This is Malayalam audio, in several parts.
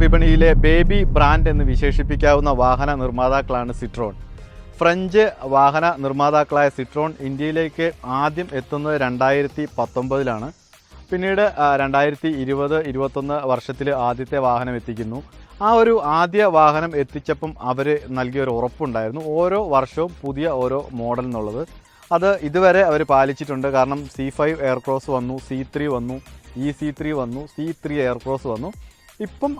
വിപണിയിലെ ബേബി ബ്രാൻഡ് എന്ന് വിശേഷിപ്പിക്കാവുന്ന വാഹന നിർമ്മാതാക്കളാണ് സിട്രോൺ. ഫ്രഞ്ച് വാഹന നിർമ്മാതാക്കളായ സിട്രോൺ ഇന്ത്യയിലേക്ക് ആദ്യം എത്തുന്നത് രണ്ടായിരത്തി പത്തൊമ്പതിലാണ് പിന്നീട് രണ്ടായിരത്തി ഇരുപത് ഇരുപത്തൊന്ന് വർഷത്തിൽ ആദ്യത്തെ വാഹനം എത്തിക്കുന്നു. ആ ഒരു ആദ്യ വാഹനം എത്തിച്ചപ്പം അവർ നൽകിയ ഒരു ഉറപ്പുണ്ടായിരുന്നു. ഓരോ വർഷവും പുതിയ ഓരോ മോഡൽ എന്നുള്ളത്. അത് ഇതുവരെ അവർ പാലിച്ചിട്ടുണ്ട്. കാരണം സി ഫൈവ് എയർക്രോസ് വന്നു സി ത്രീ വന്നു ഇ സി ത്രീ വന്നു സി ത്രീ എയർക്രോസ് വന്നു. ഇപ്പം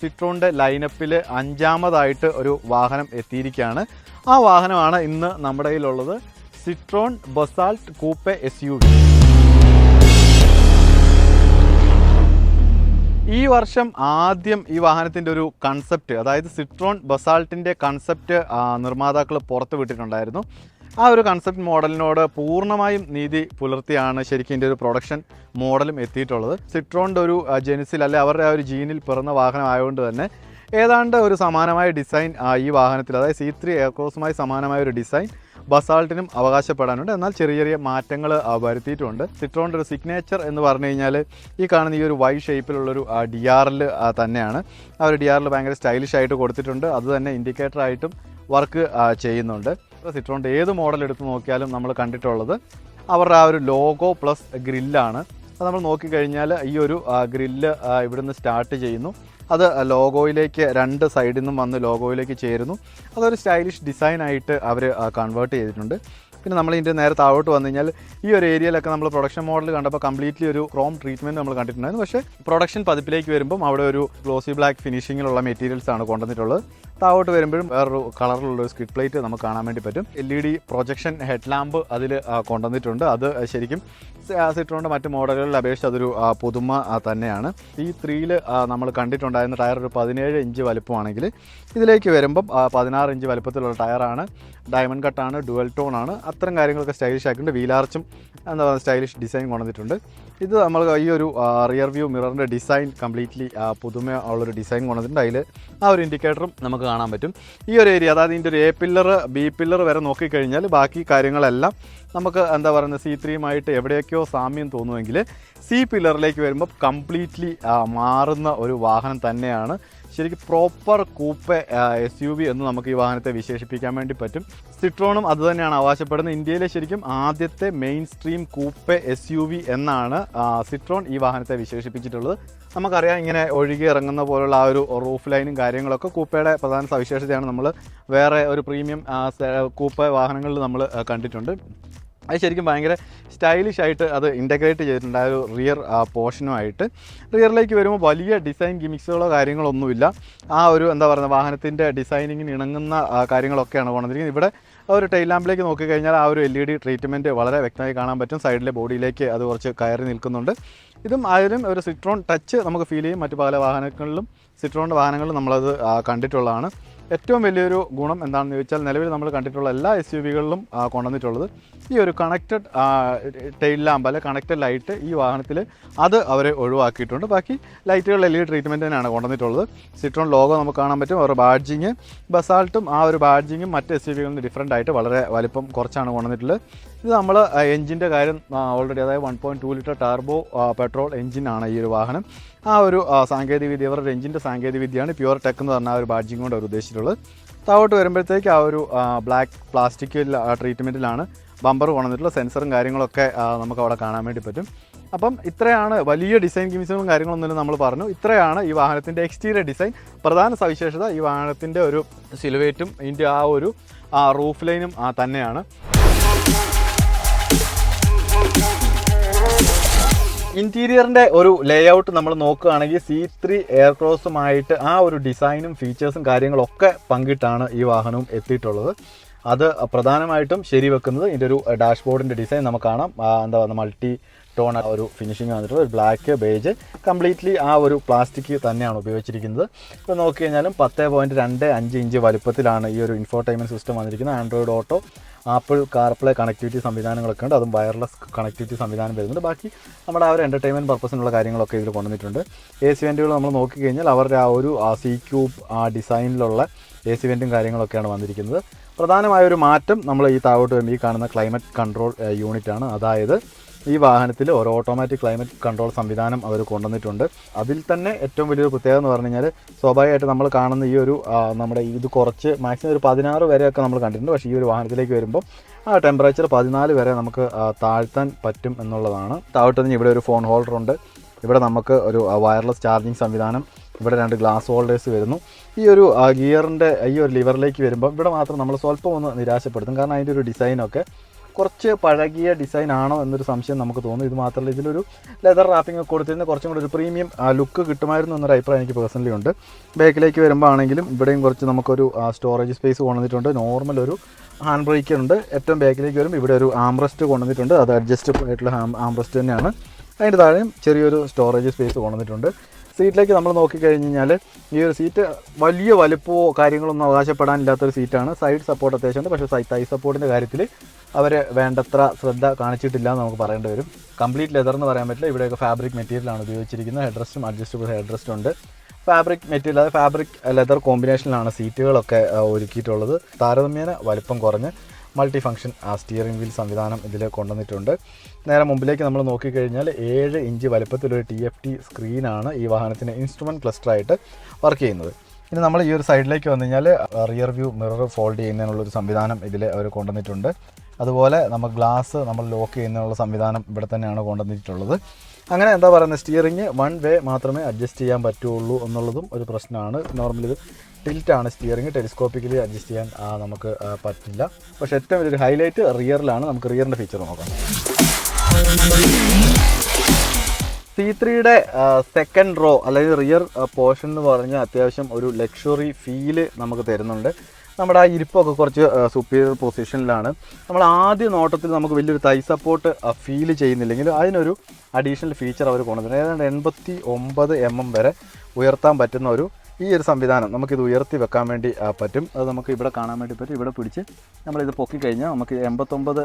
സിട്രോണിന്റെ ലൈനപ്പിൽ അഞ്ചാമതായിട്ട് ഒരു വാഹനം എത്തിയിരിക്കുകയാണ്. ആ വാഹനമാണ് ഇന്ന് നമ്മുടെ കയ്യിലുള്ളത്. Citroen Basalt coupe S U V ഈ വർഷം ആദ്യം ഈ വാഹനത്തിന്റെ ഒരു കൺസെപ്റ്റ് അതായത് സിട്രോൺ ബസാൾട്ടിന്റെ കൺസെപ്റ്റ് നിർമ്മാതാക്കൾ പുറത്തു വിട്ടിട്ടുണ്ടായിരുന്നു. ആ ഒരു കൺസെപ്റ്റ് മോഡലിനോട് പൂർണമായും നീതി പുലർത്തിയാണ് ശരിക്കും ഇതിന്റെ ഒരു പ്രൊഡക്ഷൻ മോഡലും എത്തിയിട്ടുള്ളത്. സിട്രോണിന്റെ ഒരു ജെനിസിൽ അല്ലെ അവരുടെ ആ ഒരു ജീനിൽ പിറന്ന വാഹനം ആയതുകൊണ്ട് തന്നെ ഏതാണ്ട് ഒരു സമാനമായ ഡിസൈൻ ഈ വാഹനത്തിൽ അതായത് സി ത്രീ എയർക്രോസുമായി സമാനമായ ഒരു ഡിസൈൻ ബസാൾട്ടിനും അവകാശപ്പെടാനുണ്ട്. എന്നാൽ ചെറിയ ചെറിയ മാറ്റങ്ങൾ വരുത്തിയിട്ടുണ്ട്. സിട്രോണിന്റെ ഒരു സിഗ്നേച്ചർ എന്ന് പറഞ്ഞു കഴിഞ്ഞാൽ ഈ കാണുന്ന ഈ ഒരു വൈ ഷേപ്പിലുള്ളൊരു ഡി ആറിൽ തന്നെയാണ്. ആ ഒരു ഡി ആറിൽ ഭയങ്കര സ്റ്റൈലിഷ് ആയിട്ട് കൊടുത്തിട്ടുണ്ട്. അത് തന്നെ ഇൻഡിക്കേറ്ററായിട്ടും വർക്ക് ചെയ്യുന്നുണ്ട്. സിട്രോണിന്റെ ഏത് മോഡൽ എടുത്ത് നോക്കിയാലും നമ്മൾ കണ്ടിട്ടുള്ളത്. അവരുടെ ആ ഒരു ലോഗോ പ്ലസ് ഗ്രില്ലാണ് അത് നമ്മൾ നോക്കിക്കഴിഞ്ഞാൽ ഈ ഒരു ഗ്രില്ല് ഇവിടുന്ന് സ്റ്റാർട്ട് ചെയ്യുന്നു. അത് ലോഗോയിലേക്ക് രണ്ട് സൈഡിൽ നിന്നും വന്ന് ലോഗോയിലേക്ക് ചേരുന്നു. അതൊരു സ്റ്റൈലിഷ് ഡിസൈൻ ആയിട്ട് അവർ കൺവേർട്ട് ചെയ്തിട്ടുണ്ട്. പിന്നെ നമ്മൾ ഇതിന്റെ നേരെ താഴോട്ട് വന്നു കഴിഞ്ഞാൽ ഈ ഒരു ഏരിയയിലൊക്കെ നമ്മൾ പ്രൊഡക്ഷൻ മോഡൽ കണ്ടപ്പോൾ കംപ്ലീറ്റ്ലി ഒരു ക്രോം ട്രീറ്റ്മെന്റ് നമ്മൾ കണ്ടിട്ടുണ്ടായിരുന്നു. പക്ഷേ പ്രൊഡക്ഷൻ പതിപ്പിലേക്ക് വരുമ്പം അവിടെ ഒരു ഗ്ലോസി ബ്ലാക്ക് ഫിനിഷിങ്ങിലുള്ള മെറ്റീരിയൽസ് ആണ് കൊണ്ടുവന്നിട്ടുള്ളത്. താഴോട്ട് വരുമ്പോഴും വേറൊരു കളറിലുള്ള ഒരു സ്കിഡ് പ്ലേറ്റ് നമുക്ക് കാണാൻ വേണ്ടി പറ്റും. L E D projection head lamp അതിൽ കൊണ്ടുവന്നിട്ടുണ്ട്. അത് ശരിക്കും സിട്രോണിന്റെ മറ്റ് മോഡലുകളിൽ അപേക്ഷിച്ച് അതൊരു പുതുമ തന്നെയാണ്. ഈ ത്രീയിൽ നമ്മൾ കണ്ടിട്ടുണ്ടായിരുന്ന ടയർ ഒരു പതിനേഴ് ഇഞ്ച് വലുപ്പമാണെങ്കിൽ ഇതിലേക്ക് വരുമ്പം പതിനാറ് ഇഞ്ച് വലുപ്പത്തിലുള്ള ടയറാണ്. ഡയമണ്ട് കട്ടാണ് ഡുവൽ ടോൺ ആണ്. അത്തരം കാര്യങ്ങളൊക്കെ സ്റ്റൈലിഷ് ആക്കിയിട്ടുണ്ട്. വീലാർച്ചും എന്താ പറയുക സ്റ്റൈലിഷ് ഡിസൈൻ കൊണ്ടുവന്നിട്ടുണ്ട്. ഇത് നമ്മൾ ഈ ഒരു റിയർ വ്യൂ മിററിന്റെ ഡിസൈൻ കംപ്ലീറ്റ്ലി പുതുമ ഉള്ളൊരു ഡിസൈൻ കൊണ്ടുവന്നിട്ടുണ്ട്. അതിൽ ആ ഒരു ഇൻഡിക്കേറ്ററും നമുക്ക് കാണാൻ പറ്റും. ഈ ഒരു ഏരിയ അതായത് ഇതിന്റെ ഒരു എ പില്ലർ ബി പില്ലർ വരെ നോക്കിക്കഴിഞ്ഞാൽ ബാക്കി കാര്യങ്ങളെല്ലാം നമുക്ക് എന്താ പറയുന്നത് സി ത്രീയുമായിട്ട് എവിടെയൊക്കെയോ സാമ്യം തോന്നുമെങ്കിൽ സി പില്ലറിലേക്ക് വരുമ്പോൾ കംപ്ലീറ്റ്ലി മാറുന്ന ഒരു വാഹനം തന്നെയാണ്. ശരിക്കും proper coupe S U V എന്ന് നമുക്ക് ഈ വാഹനത്തെ വിശേഷിപ്പിക്കാൻ വേണ്ടി പറ്റും. സിട്രോണും അതുതന്നെയാണ് അവകാശപ്പെടുന്നത്. ഇന്ത്യയിലെ ശരിക്കും ആദ്യത്തെ mainstream coupe S U V എന്നാണ് സിട്രോൺ ഈ വാഹനത്തെ വിശേഷിപ്പിച്ചിട്ടുള്ളത്. നമുക്കറിയാം ഇങ്ങനെ ഒഴുകി ഇറങ്ങുന്ന പോലുള്ള ആ ഒരു റൂഫ് ലൈനും കാര്യങ്ങളൊക്കെ കൂപ്പയുടെ പ്രധാന സവിശേഷതയാണ് നമ്മൾ വേറെ ഒരു പ്രീമിയം കൂപ്പ വാഹനങ്ങളിൽ നമ്മൾ കണ്ടിട്ടുണ്ട്. അത് ശരിക്കും ഭയങ്കര സ്റ്റൈലിഷ് ആയിട്ട് അത് ഇന്റഗ്രേറ്റ് ചെയ്തിട്ടുണ്ട്. ആ ഒരു റിയർ പോർഷനുമായിട്ട് റിയറിലേക്ക് വരുമ്പോൾ വലിയ ഡിസൈൻ ഗിമിക്സുകളോ കാര്യങ്ങളോ ഒന്നുമില്ല ആ ഒരു എന്താ പറയുക വാഹനത്തിന്റെ ഡിസൈനിങ്ങിന് ഇണങ്ങുന്ന കാര്യങ്ങളൊക്കെയാണ് കൊണ്ടുവന്നിരിക്കുന്നത് ഇവിടെ ഒരു ടൈൽ ലാമ്പിലേക്ക് നോക്കിക്കഴിഞ്ഞാൽ ആ ഒരു എൽ ഇ ഡി ട്രീറ്റ്മെന്റ് വളരെ വ്യക്തമായി കാണാൻ പറ്റും. സൈഡിലെ ബോഡിയിലേക്ക് അത് കുറച്ച് കയറി നിൽക്കുന്നുണ്ട്. ഇതും ആയാലും ഒരു സിട്രോൺ ടച്ച് നമുക്ക് ഫീൽ ചെയ്യും. മറ്റു പല വാഹനങ്ങളിലും സിട്രോണിന്റെ വാഹനങ്ങളിലും നമ്മളത് ആ, കണ്ടിട്ടുള്ളതാണ്. ഏറ്റവും വലിയൊരു ഗുണം എന്താണെന്ന് ചോദിച്ചാൽ നിലവിൽ നമ്മൾ കണ്ടിട്ടുള്ള എല്ലാ എസ് യു വികളിലും കൊണ്ടുവന്നിട്ടുള്ളത് ഈ ഒരു കണക്റ്റഡ് ടെയിൽ ലാമ്പ് അല്ലെ കണക്റ്റഡ് ലൈറ്റ് ഈ വാഹനത്തിൽ അത് അവർ ഒഴിവാക്കിയിട്ടുണ്ട്. ബാക്കി ലൈറ്റുകൾ എൽ ഇ ട്രീറ്റ്മെന്റ് തന്നെയാണ് കൊണ്ടുവന്നിട്ടുള്ളത്. സിട്രോൺ ലോഗോ നമുക്ക് കാണാൻ പറ്റും. അവരുടെ ബാഡ്ജിങ് ബസാൾട്ടും ആ ഒരു ബാഡ്ജിങ്ങും മറ്റ് എസ് യു വികളിൽ നിന്ന് ഡിഫറന്റ് ആയിട്ട് വളരെ വലിപ്പം കുറച്ചാണ് കൊണ്ടുവന്നിട്ടുള്ളത്. ഇത് നമ്മൾ എഞ്ചിന്റെ കാര്യം ഓൾറെഡി അതായത് one point two litre turbo petrol എഞ്ചിനാണ് ഈ ഒരു വാഹനം. ആ ഒരു സാങ്കേതിക വിദ്യ അവരുടെ എഞ്ചിന്റെ സാങ്കേതികവിദ്യയാണ് പ്യുവർ ടെക് എന്ന് പറഞ്ഞ ആ ഒരു ബാഡ്ജിങ് കൊണ്ട് അവർ ഉദ്ദേശിച്ചിട്ടുള്ളത്. താഴോട്ട് വരുമ്പോഴത്തേക്ക് ആ ഒരു ബ്ലാക്ക് പ്ലാസ്റ്റിക് ട്രീറ്റ്മെന്റിലാണ് ബമ്പർ കൊണ്ടുവന്നിട്ടുള്ള സെൻസറും കാര്യങ്ങളൊക്കെ നമുക്ക് അവിടെ കാണാൻ വേണ്ടി പറ്റും. അപ്പം ഇത്രയാണ് വലിയ ഡിസൈൻ ഗിമിസുകളും കാര്യങ്ങളൊന്നും നമ്മൾ പറഞ്ഞു. ഇത്രയാണ് ഈ വാഹനത്തിന്റെ എക്സ്റ്റീരിയർ ഡിസൈൻ. പ്രധാന സവിശേഷത ഈ വാഹനത്തിന്റെ ഒരു സിലുവേറ്റും ഇതിന്റെ ആ ഒരു റൂഫ് ലൈനും തന്നെയാണ്. ഇന്റീരിയറിന്റെ ഒരു ലേഔട്ട് നമ്മൾ നോക്കുകയാണെങ്കിൽ സി ത്രീ എയർക്രോസുമായിട്ട് ആ ഒരു ഡിസൈനും ഫീച്ചേഴ്സും കാര്യങ്ങളൊക്കെ പങ്കിട്ടാണ് ഈ വാഹനവും എത്തിയിട്ടുള്ളത്. അത് പ്രധാനമായിട്ടും ശരി വെക്കുന്നത് ഇതിന്റെ ഒരു ഡാഷ്ബോർഡിന്റെ ഡിസൈൻ നമുക്ക് കാണാം. എന്താ പറയുക മൾട്ടി ടോൺ ഒരു ഫിനിഷിങ് വന്നിട്ടുള്ള ഒരു ബ്ലാക്ക് ബേജ് കംപ്ലീറ്റ്ലി ആ ഒരു പ്ലാസ്റ്റിക് തന്നെയാണ് ഉപയോഗിച്ചിരിക്കുന്നത്. ഇപ്പോൾ നോക്കി കഴിഞ്ഞാലും പത്ത് പോയിന്റ് രണ്ട് അഞ്ച് ഇഞ്ച് വലുപ്പത്തിലാണ് ഈ ഒരു ഇൻഫോർടൈൻമെന്റ് സിസ്റ്റം വന്നിരിക്കുന്നത്. Android Auto Apple CarPlay connectivity സംവിധാനങ്ങളൊക്കെ ഉണ്ട്. അതും വയർലെസ് കണക്ടിവിറ്റി സംവിധാനം വരുന്നുണ്ട്. ബാക്കി നമ്മുടെ ആ ഒരു എന്റർടൈൻമെന്റ് പർപ്പസിനുള്ള കാര്യങ്ങളൊക്കെ ഇതിൽ കൊണ്ടുവന്നിട്ടുണ്ട്. എ സി വെന്റുകൾ നമ്മൾ നോക്കിക്കഴിഞ്ഞാൽ അവരുടെ ആ ഒരു ആ സി ക്യൂബ് ആ ഡിസൈനിലുള്ള എ സി വെന്റും കാര്യങ്ങളൊക്കെയാണ് വന്നിരിക്കുന്നത്. പ്രധാനമായ ഒരു മാറ്റം നമ്മൾ ഈ താഴോട്ട് വരുമ്പോൾ ഈ കാണുന്ന ക്ലൈമറ്റ് കൺട്രോൾ യൂണിറ്റാണ് അതായത് ഈ വാഹനത്തിൽ ഒരു ഓട്ടോമാറ്റിക് ക്ലൈമറ്റ് കൺട്രോൾ സംവിധാനം അവർ കൊണ്ടുവന്നിട്ടുണ്ട്. അതിൽ തന്നെ ഏറ്റവും വലിയൊരു പ്രത്യേകത എന്ന് പറഞ്ഞു കഴിഞ്ഞാൽ സ്വാഭാവികമായിട്ട് നമ്മൾ കാണുന്ന ഈ ഒരു നമ്മുടെ ഇത് കുറച്ച് മാക്സിമം ഒരു പതിനാറ് വരെയൊക്കെ നമ്മൾ കണ്ടിട്ടുണ്ട്. പക്ഷേ ഈ ഒരു വാഹനത്തിലേക്ക് വരുമ്പോൾ ആ ടെമ്പറേച്ചർ പതിനാല് വരെ നമുക്ക് താഴ്ത്താൻ പറ്റും എന്നുള്ളതാണ്. താഴോട്ട് ഇവിടെ ഒരു ഫോൺ ഹോൾഡർ ഉണ്ട്. ഇവിടെ നമുക്ക് ഒരു വയർലെസ് ചാർജിങ് സംവിധാനം. ഇവിടെ രണ്ട് ഗ്ലാസ് ഹോൾഡേഴ്സ് വരുന്നു. ഈ ഒരു ഗിയറിന്റെ ഈ ഒരു ലിവറിലേക്ക് വരുമ്പോൾ ഇവിടെ മാത്രം നമ്മൾ സ്വല്പം ഒന്ന് നിരാശപ്പെടുത്തും. കാരണം അതിന്റെ ഒരു ഡിസൈനൊക്കെ കുറച്ച് പഴകിയ ഡിസൈൻ ആണോ എന്നൊരു സംശയം നമുക്ക് തോന്നും. ഇത് മാത്രമല്ല ഇതിലൊരു ലെതർ റാപ്പിംഗ് ഒക്കെ കൊടുത്തിരുന്ന കുറച്ചും കൂടി ഒരു പ്രീമിയം ലുക്ക് കിട്ടുമായിരുന്നു എന്നൊരു അഭിപ്രായം എനിക്ക് പേഴ്സണലി ഉണ്ട്. ബാക്കിലേക്ക് വരുമ്പോൾ ആണെങ്കിലും ഇവിടെയും കുറച്ച് നമുക്കൊരു സ്റ്റോറേജ് സ്പേസ് കൊണ്ടുവന്നിട്ടുണ്ട്. നോർമൽ ഒരു ഹാൻഡ് ബ്രേക്കർ ഉണ്ട്. ഏറ്റവും ബാക്കിലേക്ക് വരുമ്പോൾ ഇവിടെ ഒരു ആംബ്രസ്റ്റ് കൊണ്ടുവന്നിട്ടുണ്ട്. അത് അഡ്ജസ്റ്റ് ആയിട്ടുള്ള ആംബ്രസ്റ്റ് തന്നെയാണ്. അതിന്റെ താഴെയും ചെറിയൊരു സ്റ്റോറേജ് സ്പേസ് കൊണ്ടുവന്നിട്ടുണ്ട്. സീറ്റിലേക്ക് നമ്മൾ നോക്കിക്കഴിഞ്ഞ് കഴിഞ്ഞാൽ ഈ ഒരു സീറ്റ് വലിയ വലുപ്പമോ കാര്യങ്ങളൊന്നും അവകാശപ്പെടാനില്ലാത്തൊരു സീറ്റാണ് സൈഡ് സപ്പോർട്ട് അത്യാവശ്യമുണ്ട്. പക്ഷേ സൈ തൈ സപ്പോർട്ടിന്റെ കാര്യത്തിൽ അവർ വേണ്ടത്ര ശ്രദ്ധ കാണിച്ചിട്ടില്ല എന്ന് നമുക്ക് പറയേണ്ടി വരും. കംപ്ലീറ്റ് ലെതർ എന്ന് പറയാൻ പറ്റില്ല. ഇവിടെയൊക്കെ ഫാബ്രിക് മെറ്റീരിയലാണ് ഉപയോഗിച്ചിരിക്കുന്നത്. ഹെഡ് അഡ്ജസ്റ്റബിൾ ഹെഡ് ഉണ്ട്. ഫാബ്രിക് മെറ്റീരിയൽ അതായത് ഫാബ്രിക് ലെതർ കോമ്പിനേഷനിലാണ് സീറ്റുകളൊക്കെ ഒരുക്കിയിട്ടുള്ളത്. താരതമ്യേന വലിപ്പം കുറഞ്ഞ് മൾട്ടി ഫംഗ്ഷൻ സ്റ്റിയറിംഗ് വീൽ സംവിധാനം ഇതിൽ കൊണ്ടുവന്നിട്ടുണ്ട്. നേരെ മുമ്പിലേക്ക് നമ്മൾ നോക്കിക്കഴിഞ്ഞാൽ ഏഴ് ഇഞ്ച് വലിപ്പത്തിലൊരു ടി എഫ് ടി സ്ക്രീനാണ് ഈ വാഹനത്തിന്റെ ഇൻസ്ട്രുമെന്റ് ക്ലസ്റ്ററായിട്ട് വർക്ക് ചെയ്യുന്നത്. ഇനി നമ്മൾ ഈ ഒരു സൈഡിലേക്ക് വന്നു കഴിഞ്ഞാൽ റിയർ വ്യൂ മിറർ ഫോൾഡ് ചെയ്യുന്നതിനുള്ളൊരു സംവിധാനം ഇതിൽ അവർ കൊണ്ടുവന്നിട്ടുണ്ട്. അതുപോലെ നമ്മൾ ഗ്ലാസ് നമ്മൾ ലോക്ക് ചെയ്യുന്നതിനുള്ള സംവിധാനം ഇവിടെ തന്നെയാണ് കൊണ്ടുവന്നിട്ടുള്ളത്. അങ്ങനെ എന്താ പറയുന്നത്? സ്റ്റിയറിങ് വൺ വേ മാത്രമേ അഡ്ജസ്റ്റ് ചെയ്യാൻ പറ്റുള്ളൂ എന്നുള്ളതും ഒരു പ്രശ്നമാണ്. നോർമലി ഇത് ടിൽറ്റാണ് സ്റ്റിയറിങ് ടെലിസ്കോപ്പിക്കലി അഡ്ജസ്റ്റ് ചെയ്യാൻ നമുക്ക് പറ്റില്ല. പക്ഷേ ഏറ്റവും വലിയൊരു ഹൈലൈറ്റ് റിയറിലാണ് നമുക്ക് റിയറിന്റെ ഫീച്ചർ നോക്കാം. സി ത്രീയുടെ സെക്കൻഡ് റോ അല്ലെങ്കിൽ റിയർ പോർഷൻ എന്ന് പറഞ്ഞാൽ അത്യാവശ്യം ഒരു ലക്ഷറി ഫീൽ നമുക്ക് തരുന്നുണ്ട്. നമ്മുടെ ആ ഇരിപ്പൊക്കെ കുറച്ച് സുപ്പീരിയർ പൊസിഷനിലാണ് നമ്മൾ ആദ്യ നോട്ടത്തിൽ നമുക്ക് വലിയൊരു തൈ സപ്പോർട്ട് ഫീൽ ചെയ്യുന്നില്ലെങ്കിലും അതിനൊരു അഡീഷണൽ ഫീച്ചർ അവർ കൊണ്ടുവരുന്നത് ഏതാണ്ട് എൺപത്തി ഒമ്പത് എം എം വരെ ഉയർത്താൻ പറ്റുന്ന ഒരു ഈ ഒരു സംവിധാനം നമുക്കിത് ഉയർത്തി വെക്കാൻ വേണ്ടി പറ്റും. അത് നമുക്ക് ഇവിടെ കാണാൻ വേണ്ടി പറ്റും. ഇവിടെ പിടിച്ച് നമ്മളിത് പൊക്കി കഴിഞ്ഞാൽ നമുക്ക് എൺപത്തൊമ്പത്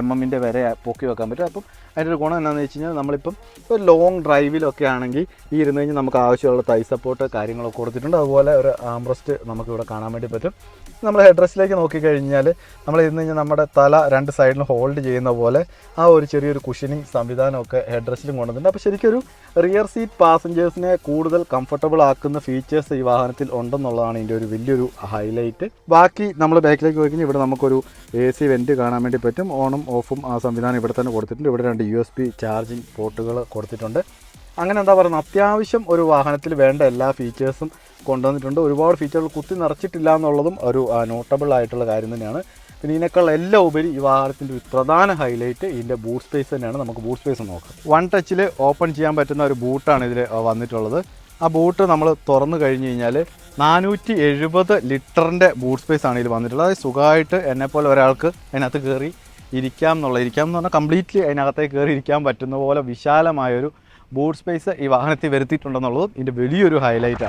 എം എമ്മിന്റെ വരെ പൊക്കി വെക്കാൻ പറ്റും. അപ്പം അതിന്റെ ഒരു ഗുണം എന്താണെന്ന് വെച്ച് കഴിഞ്ഞാൽ നമ്മളിപ്പം ഒരു ലോങ് ഡ്രൈവിലൊക്കെ ആണെങ്കിൽ ഈ ഇരുന്ന് കഴിഞ്ഞാൽ നമുക്ക് ആവശ്യമുള്ള തൈ സപ്പോർട്ട് കാര്യങ്ങളൊക്കെ കൊടുത്തിട്ടുണ്ട്. അതുപോലെ ഒരു ആംബ്രസ്റ്റ് നമുക്ക് ഇവിടെ കാണാൻ വേണ്ടി പറ്റും. നമ്മൾ ഹെഡ്രസ്സിലേക്ക് നോക്കിക്കഴിഞ്ഞാൽ നമ്മൾ ഇരുന്ന് കഴിഞ്ഞാൽ നമ്മുടെ തല രണ്ട് സൈഡിലും ഹോൾഡ് ചെയ്യുന്ന പോലെ ആ ഒരു ചെറിയൊരു കുഷനിങ് സംവിധാനമൊക്കെ ഹെഡ്രസ്സിലും കൊണ്ടുവന്നിട്ടുണ്ട്. അപ്പോൾ ശരിക്കും ഒരു റിയർ സീറ്റ് പാസഞ്ചേഴ്സിനെ കൂടുതൽ കംഫർട്ടബിൾ ആക്കുന്ന ഫീച്ചേഴ്സ് ഈ വാഹനത്തിൽ ഉണ്ടെന്നുള്ളതാണ് ഇതിന്റെ ഒരു വലിയൊരു ഹൈലൈറ്റ് ബാക്കി നമ്മൾ ബാക്കിലേക്ക് പോയി കഴിഞ്ഞാൽ ഇവിടെ നമുക്കൊരു എ സി വെന്റ് കാണാൻ വേണ്ടി പറ്റും. ഓണും ഓഫും ആ സംവിധാനം ഇവിടെ തന്നെ കൊടുത്തിട്ടുണ്ട്. ഇവിടെ രണ്ട് യു എസ് പി ചാർജിങ് പോർട്ടുകൾ കൊടുത്തിട്ടുണ്ട്. അങ്ങനെ എന്താ പറയുന്നത് അത്യാവശ്യം ഒരു വാഹനത്തിൽ വേണ്ട എല്ലാ ഫീച്ചേഴ്സും കൊണ്ടുവന്നിട്ടുണ്ട്. ഒരുപാട് ഫീച്ചറുകൾ കുത്തി നിറച്ചിട്ടില്ല എന്നുള്ളതും ഒരു നോട്ടബിൾ ആയിട്ടുള്ള കാര്യം തന്നെയാണ്. പിന്നെ ഇതിനേക്കാൾ എല്ലാം ഉപരി ഈ വാഹനത്തിന്റെ ഒരു പ്രധാന ഹൈലൈറ്റ് ഇതിന്റെ ബൂട്ട് സ്പേസ് തന്നെയാണ്. നമുക്ക് ബൂട്ട് സ്പേസ് നോക്കാം. വൺ ടച്ചിൽ ഓപ്പൺ ചെയ്യാൻ പറ്റുന്ന ഒരു ബൂട്ടാണ് ഇതിൽ വന്നിട്ടുള്ളത്. ആ ബൂട്ട് നമ്മൾ തുറന്നു കഴിഞ്ഞ് കഴിഞ്ഞാൽ നാനൂറ്റി എഴുപത് ലിറ്ററിന്റെ ബൂട്ട് സ്പേസ് ആണ് ഇതിൽ വന്നിട്ടുള്ളത്. അതായത് സുഖമായിട്ട് എന്നെപ്പോലെ ഒരാൾക്ക് അതിനകത്ത് കയറി ഇരിക്കാം എന്നുള്ള ഇരിക്കാം എന്ന് പറഞ്ഞാൽ കംപ്ലീറ്റ്ലി അതിനകത്തേക്ക് കയറി ഇരിക്കാൻ പറ്റുന്ന പോലെ വിശാലമായൊരു ബൂട്ട് സ്പേസ് ഈ വാഹനത്തിൽ വരുത്തിയിട്ടുണ്ടെന്നുള്ളതും ഇതിന്റെ വലിയൊരു ഹൈലൈറ്റ്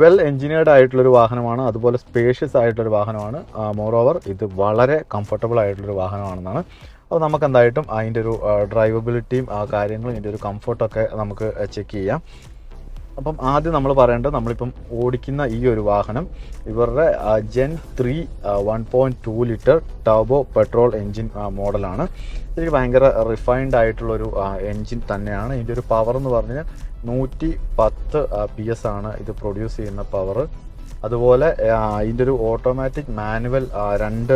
വെൽ എഞ്ചിനീയർഡ് ആയിട്ടുള്ളൊരു വാഹനമാണ് അതുപോലെ സ്പേഷ്യസ് ആയിട്ടുള്ളൊരു വാഹനമാണ്. മോറോവർ ഇത് വളരെ കംഫർട്ടബിൾ ആയിട്ടുള്ളൊരു വാഹനമാണെന്നാണ്. അപ്പോൾ നമുക്ക് എന്തായിട്ടും അതിന്റെ ഒരു ഡ്രൈവബിലിറ്റിയും ആ കാര്യങ്ങളും ഇതിന്റെ ഒരു കംഫർട്ടൊക്കെ നമുക്ക് ചെക്ക് ചെയ്യാം. അപ്പം ആദ്യം നമ്മൾ പറയേണ്ടത് നമ്മളിപ്പം ഓടിക്കുന്ന ഈ ഒരു വാഹനം ഇവരുടെ gen three one point two litre turbo petrol engine മോഡലാണ് ഇതിൽ ഭയങ്കര റിഫൈൻഡ് ആയിട്ടുള്ളൊരു എൻജിൻ തന്നെയാണ്. ഇതിന്റെ ഒരു പവർ എന്ന് പറഞ്ഞാൽ നൂറ്റി പത്ത് പി എസ് ആണ് ഇത് പ്രൊഡ്യൂസ് ചെയ്യുന്ന പവർ അതുപോലെ അതിന്റെ ഒരു ഓട്ടോമാറ്റിക് മാനുവൽ രണ്ട്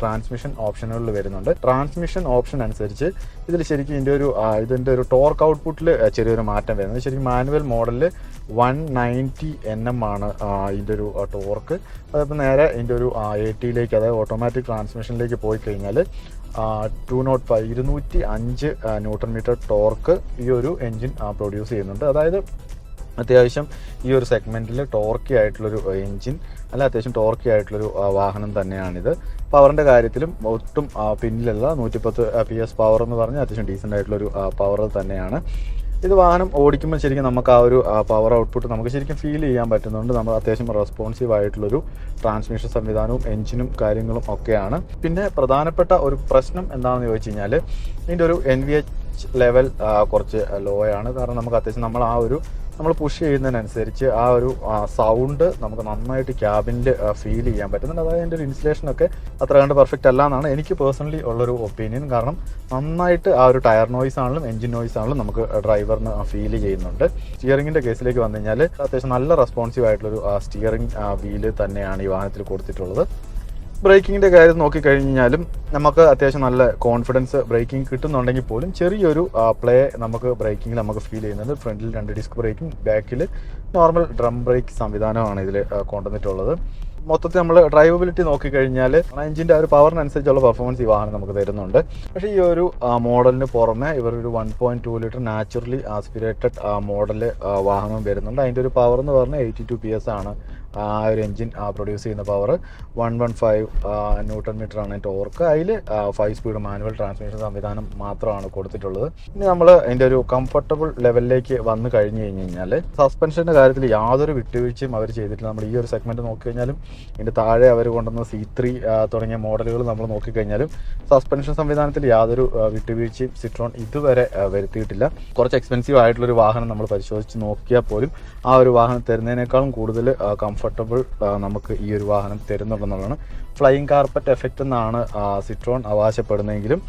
ട്രാൻസ്മിഷൻ ഓപ്ഷനുകളിൽ വരുന്നുണ്ട്. ട്രാൻസ്മിഷൻ ഓപ്ഷൻ അനുസരിച്ച് ഇതിൽ ശരിക്കും ഇതിന്റെ ഒരു ഇതിന്റെ ഒരു ടോർക്ക് ഔട്ട്പുട്ടിൽ ചെറിയൊരു മാറ്റം വരുന്നത്. ശരിക്കും മാനുവൽ മോഡലിൽ വൺ നയന്റി എൻ എം ആണ് ഇതിന്റെ ഒരു ടോർക്ക് അതിപ്പോൾ നേരെ ഇതിന്റെ ഒരു എ ടിയിലേക്ക് അതായത് ഓട്ടോമാറ്റിക് ട്രാൻസ്മിഷനിലേക്ക് പോയി കഴിഞ്ഞാൽ ടു നോട്ട് ഫൈവ് ഇരുന്നൂറ്റി അഞ്ച് ന്യൂട്ടൺ മീറ്റർ ടോർക്ക് ഈ ഒരു എൻജിൻ പ്രൊഡ്യൂസ് ചെയ്യുന്നുണ്ട്. അതായത് അത്യാവശ്യം ഈ ഒരു സെഗ്മെന്റിൽ ടോർക്കി ആയിട്ടുള്ളൊരു എൻജിൻ അല്ല അത്യാവശ്യം ടോർക്കി ആയിട്ടുള്ളൊരു വാഹനം തന്നെയാണിത്. പവറിന്റെ കാര്യത്തിലും ഒട്ടും പിന്നിലല്ല നൂറ്റിപ്പത്ത് പി എസ് പവർ എന്ന് പറഞ്ഞാൽ അത്യാവശ്യം ഡീസന്റ് ആയിട്ടുള്ളൊരു പവർ തന്നെയാണ്. ഇത് വാഹനം ഓടിക്കുമ്പോൾ ശരിക്കും നമുക്ക് ആ ഒരു പവർ ഔട്ട്പുട്ട് നമുക്ക് ശരിക്കും ഫീൽ ചെയ്യാൻ പറ്റുന്നുണ്ട്. നമ്മൾ അത്യാവശ്യം റെസ്പോൺസീവ് ആയിട്ടുള്ളൊരു ട്രാൻസ്മിഷൻ സംവിധാനവും എഞ്ചിനും കാര്യങ്ങളും ഒക്കെയാണ്. പിന്നെ പ്രധാനപ്പെട്ട ഒരു പ്രശ്നം എന്താണെന്ന് ചോദിച്ചു കഴിഞ്ഞാൽ ഇതിന്റെ ഒരു എൻ വി എച്ച് ലെവൽ കുറച്ച് ലോ ആണ്. കാരണം നമുക്ക് അത്യാവശ്യം നമ്മൾ ആ ഒരു നമ്മൾ പുഷ് ചെയ്യുന്നതിനനുസരിച്ച് ആ ഒരു സൗണ്ട് നമുക്ക് നന്നായിട്ട് ക്യാബിന്റെ ഫീൽ ചെയ്യാൻ പറ്റുന്നുണ്ട്. അതായത് അതിന്റെ ഒരു ഇൻസുലേഷനൊക്കെ അത്ര കണ്ട് പെർഫെക്റ്റ് അല്ല എന്നാണ് എനിക്ക് പേഴ്സണലി ഉള്ളൊരു ഒപ്പീനിയൻ കാരണം നന്നായിട്ട് ആ ഒരു ടയർ നോയ്സ് ആണെങ്കിലും എഞ്ചിൻ നോയ്സ് ആണെങ്കിലും നമുക്ക് ഡ്രൈവറിന് ഫീൽ ചെയ്യുന്നുണ്ട്. സ്റ്റിയറിങ്ങിന്റെ കേസിലേക്ക് വന്നു കഴിഞ്ഞാൽ അത്യാവശ്യം നല്ല റെസ്പോൺസീവ് ആയിട്ടുള്ളൊരു സ്റ്റിയറിംഗ് വീൽ തന്നെയാണ് ഈ വാഹനത്തിൽ കൊടുത്തിട്ടുള്ളത്. ബ്രേക്കിങ്ങിന്റെ കാര്യം നോക്കിക്കഴിഞ്ഞാലും നമുക്ക് അത്യാവശ്യം നല്ല കോൺഫിഡൻസ് ബ്രേക്കിംഗ് കിട്ടുന്നുണ്ടെങ്കിൽ പോലും ചെറിയൊരു പ്ലേ നമുക്ക് ബ്രേക്കിങ്ങിൽ നമുക്ക് ഫീൽ ചെയ്യുന്നത് ഫ്രണ്ടിൽ രണ്ട് ഡിസ്ക് ബ്രേക്കിംഗ് ബാക്കിൽ നോർമൽ ഡ്രം ബ്രേക്ക് സംവിധാനമാണ് ഇതിൽ കൊണ്ടുവന്നിട്ടുള്ളത്. മൊത്തത്തിൽ നമ്മൾ ഡ്രൈവബിലിറ്റി നോക്കിക്കഴിഞ്ഞാൽ എഞ്ചിന്റെ ആ ഒരു പവറിനനുസരിച്ചുള്ള പെർഫോമൻസ് ഈ വാഹനം നമുക്ക് തരുന്നുണ്ട്. പക്ഷേ ഈ ഒരു മോഡലിന് പുറമെ ഇവർ ഒരു one point two litre naturally aspirated model വാഹനം വരുന്നുണ്ട്. അതിന്റെ ഒരു പവർ എന്ന് പറഞ്ഞാൽ എയ്റ്റി ടു പി എസ് ആണ്. ആ ഒരു എൻജിൻ പ്രൊഡ്യൂസ് ചെയ്യുന്ന power one one five newton metre ആണ് ടോർക്ക് അതിൽ ഫൈവ് സ്പീഡ് മാനുവൽ ട്രാൻസ്മിഷൻ സംവിധാനം മാത്രമാണ് കൊടുത്തിട്ടുള്ളത്. ഇനി നമ്മൾ അതിന്റെ ഒരു കംഫർട്ടബിൾ ലെവലിലേക്ക് വന്നു കഴിഞ്ഞ് കഴിഞ്ഞ് കഴിഞ്ഞാൽ സസ്പെൻഷന്റെ കാര്യത്തിൽ യാതൊരു വിട്ടുവീഴ്ചയും അവർ ചെയ്തിട്ടില്ല. നമ്മൾ ഈ ഒരു സെഗ്മെന്റ് നോക്കിക്കഴിഞ്ഞാലും ഇതിന്റെ താഴെ അവർ കൊണ്ടുവന്ന സി ത്രീ തുടങ്ങിയ മോഡലുകൾ നമ്മൾ നോക്കിക്കഴിഞ്ഞാലും സസ്പെൻഷൻ സംവിധാനത്തിൽ യാതൊരു വിട്ടുവീഴ്ചയും സിട്രോൺ ഇതുവരെ വരുത്തിയിട്ടില്ല. കുറച്ച് എക്സ്പെൻസീവ് ആയിട്ടുള്ളൊരു വാഹനം നമ്മൾ പരിശോധിച്ച് നോക്കിയാൽ പോലും ആ ഒരു വാഹനം തരുന്നതിനേക്കാളും കൂടുതൽ കംഫർട്ടബിൾ നമുക്ക് ഈ ഒരു വാഹനം തരുന്നുണ്ടെന്നുള്ളതാണ് ഫ്ലൈയിങ് കാർപ്പറ്റ് എഫക്റ്റ് എന്നാണ് സിട്രോൺ അവകാശപ്പെടുന്നതെങ്കിലും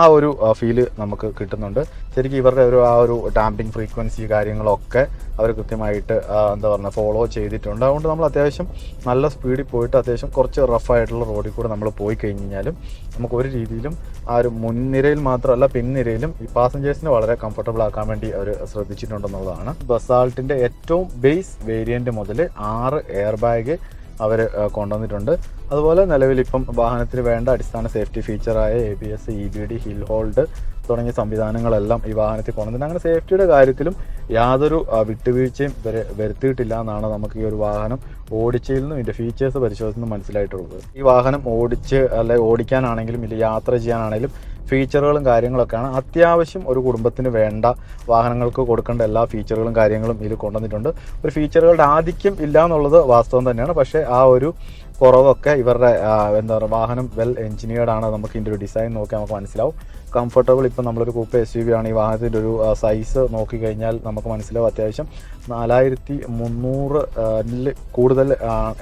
ആ ഒരു ഫീൽ നമുക്ക് കിട്ടുന്നുണ്ട്. ശരിക്കും ഇവരുടെ ഒരു ആ ഒരു ടാമ്പിങ് ഫ്രീക്വൻസി കാര്യങ്ങളൊക്കെ അവർ കൃത്യമായിട്ട് എന്താ പറയുക ഫോളോ ചെയ്തിട്ടുണ്ട്. അതുകൊണ്ട് നമ്മൾ അത്യാവശ്യം നല്ല സ്പീഡിൽ പോയിട്ട് അത്യാവശ്യം കുറച്ച് റഫായിട്ടുള്ള റോഡിൽ കൂടെ നമ്മൾ പോയി കഴിഞ്ഞ് കഴിഞ്ഞാലും നമുക്ക് ഒരു രീതിയിലും ആ ഒരു മുൻനിരയിൽ മാത്രമല്ല പിൻനിരയിലും ഈ പാസഞ്ചേഴ്സിനെ വളരെ കംഫർട്ടബിൾ ആക്കാൻ വേണ്ടി അവർ ശ്രദ്ധിച്ചിട്ടുണ്ടെന്നുള്ളതാണ്. ബസാൾട്ടിന്റെ ഏറ്റവും ബേസ് വേരിയന്റ് മുതൽ ആറ് എയർ ബാഗ് അവർ കൊണ്ടുവന്നിട്ടുണ്ട്. അതുപോലെ നിലവിൽ ഇപ്പം വാഹനത്തിന് വേണ്ട അടിസ്ഥാന safety ഫീച്ചറായ A B S E B D hill hold തുടങ്ങിയ സംവിധാനങ്ങളെല്ലാം ഈ വാഹനത്തിൽ കൊണ്ടുവന്നിട്ടുണ്ട് അങ്ങനെ സേഫ്റ്റിയുടെ കാര്യത്തിലും യാതൊരു വിട്ടുവീഴ്ചയും വരെ വരുത്തിയിട്ടില്ല എന്നാണ് നമുക്ക് ഈ ഒരു വാഹനം ഓടിച്ചതിൽ നിന്നും ഇതിന്റെ ഫീച്ചേഴ്സ് പരിശോധിച്ച് മനസ്സിലായിട്ടുള്ളത്. ഈ വാഹനം ഓടിച്ച് അല്ലെ ഓടിക്കാനാണെങ്കിലും ഇല്ല യാത്ര ചെയ്യാനാണെങ്കിലും ഫീച്ചറുകളും കാര്യങ്ങളൊക്കെയാണ്. അത്യാവശ്യം ഒരു കുടുംബത്തിന് വേണ്ട വാഹനങ്ങൾക്ക് കൊടുക്കേണ്ട എല്ലാ ഫീച്ചറുകളും കാര്യങ്ങളും ഇതിൽ കൊണ്ടുവന്നിട്ടുണ്ട്. ഒരു ഫീച്ചറുകളുടെ ആധിക്യം ഇല്ല എന്നുള്ളത് വാസ്തവം തന്നെയാണ്. പക്ഷേ ആ ഒരു കുറവൊക്കെ ഇവരുടെ എന്താ പറയുക വാഹനം വെൽ എഞ്ചിനീയർഡ് ആണ്. നമുക്ക് ഇതിന്റെ ഒരു ഡിസൈൻ നോക്കിയാൽ നമുക്ക് മനസ്സിലാവും. കംഫർട്ടബിൾ ഇപ്പം നമ്മളൊരു കൂപ്പ് എസ് യു വി ആണ്. ഈ വാഹനത്തിന്റെ ഒരു സൈസ് നോക്കിക്കഴിഞ്ഞാൽ നമുക്ക് മനസ്സിലാവും അത്യാവശ്യം. നാലായിരത്തി മുന്നൂറ് കൂടുതൽ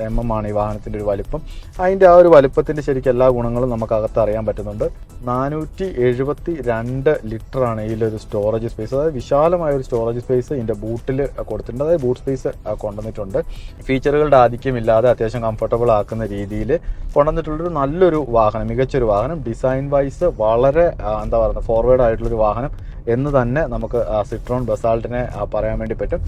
എം എം ആണ് ഈ വാഹനത്തിന്റെ ഒരു വലിപ്പം. അതിന്റെ ആ ഒരു വലിപ്പത്തിന്റെ ശരിക്കും എല്ലാ ഗുണങ്ങളും നമുക്കകത്ത് അറിയാൻ പറ്റുന്നുണ്ട്. നാനൂറ്റി എഴുപത്തി രണ്ട് ലിറ്ററാണ് ഇതിലൊരു സ്റ്റോറേജ് സ്പേസ് അതായത് വിശാലമായ ഒരു സ്റ്റോറേജ് സ്പേസ് ഇതിന്റെ ബൂട്ടിൽ കൊടുത്തിട്ടുണ്ട്. അതായത് ബൂട്ട് സ്പേസ് കൊണ്ടുവന്നിട്ടുണ്ട്. ഫീച്ചറുകളുടെ ആധിക്യമില്ലാതെ അത്യാവശ്യം കംഫർട്ടബിൾ ആക്കുന്ന രീതിയിൽ കൊണ്ടുവന്നിട്ടുള്ളൊരു നല്ലൊരു വാഹനം മികച്ചൊരു വാഹനം. ഡിസൈൻ വൈസ് വളരെ എന്താ പറയുക ഫോർവേഡ് ആയിട്ടുള്ളൊരു വാഹനം. എന്ന് തന്നെ നമുക്ക് സിട്രോൺ ബസാൾട്ടിനെ പറയാൻ വേണ്ടി പറ്റും.